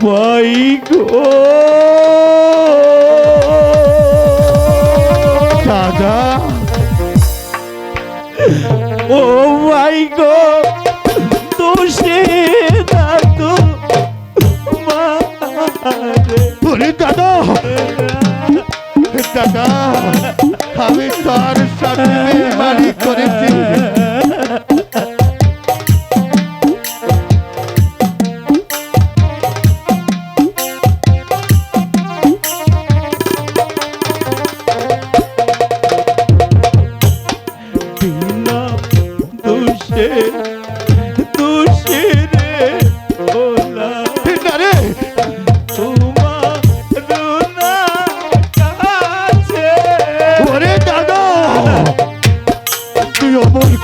ভাই গো। দাদা। ও ভাই গো দোষে দাদু ওরে দাদা। দাদা আমি তার সাথে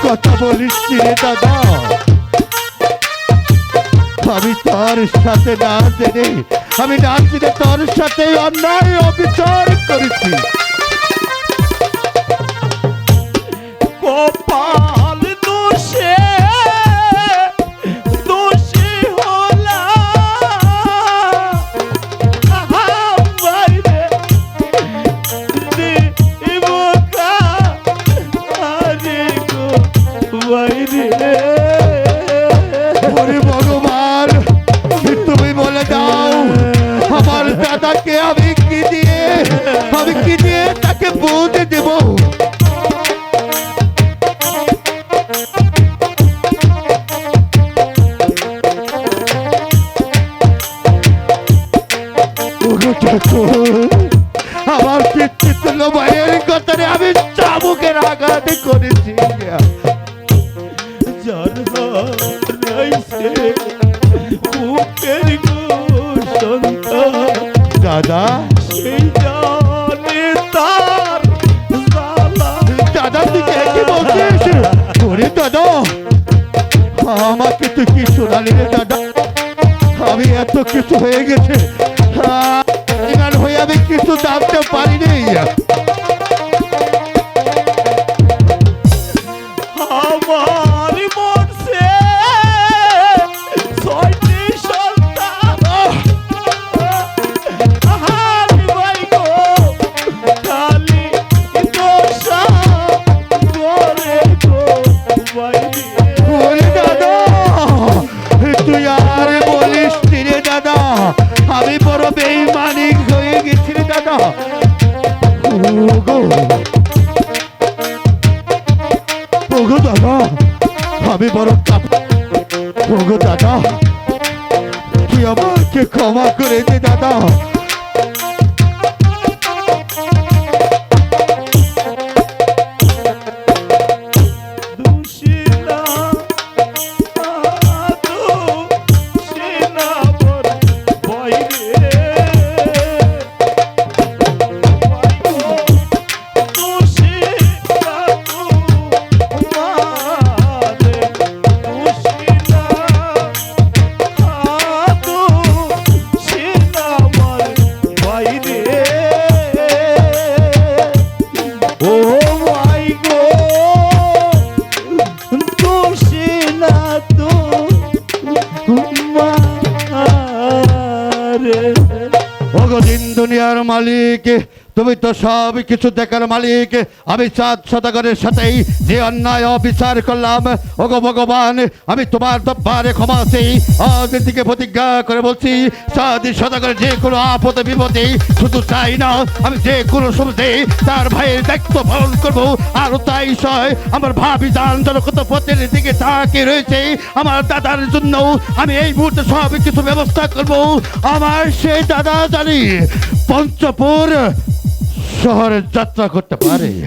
কথা বলিস দাদা। আমি তোর সাথে না জেনে, আমি না জেনে তোর সাথে অন্যায় অবিচার করেছি। দাদাকে আমি কি দিয়ে আমি কি দিয়ে তাকে বলতে দেব আমার পিতৃতুল্য ভাইয়ের কথারে আমি আমাকে তুই কি শোনালি রে, দাদা? আমি এত কিছু হয়ে গেছে। হয়ে আমি কিছু জানতে পারিনি। আর বলিস রে দাদা, আমি বড় বেইমানিক হয়ে গেছি রে দাদা। ওগো। দাদা, আমি বড় ওগো দাদা, তুই আমাকে ক্ষমা করে দে দাদা। মালিক তুমি তো সব কিছু দেখার মালিক। আমি চাঁদ সদাগরের সাথেই যে অন্যায় অবিচার করলাম। ওগো ভগবান, আমি তোমার দব্বারে ক্ষমা চাই। আজ থেকে প্রতিজ্ঞা করে বলছি, চাঁদ সদাগরের যে কোনো আপদে বিপদে শুধু চাই না, আমি যে কোনো সমুদ্রে তার ভাইয়ের দায়িত্ব পালন করব। আর তাই সয়, আমার ভাবি যান জনকত পথের দিকে তাকে রয়েছে। আমার দাদার জন্য আমি এই মুহূর্তে সব কিছু ব্যবস্থা করব। আমার সেই দাদা জানি পঞ্চপুর শহরে যাত্রা করতে পারে।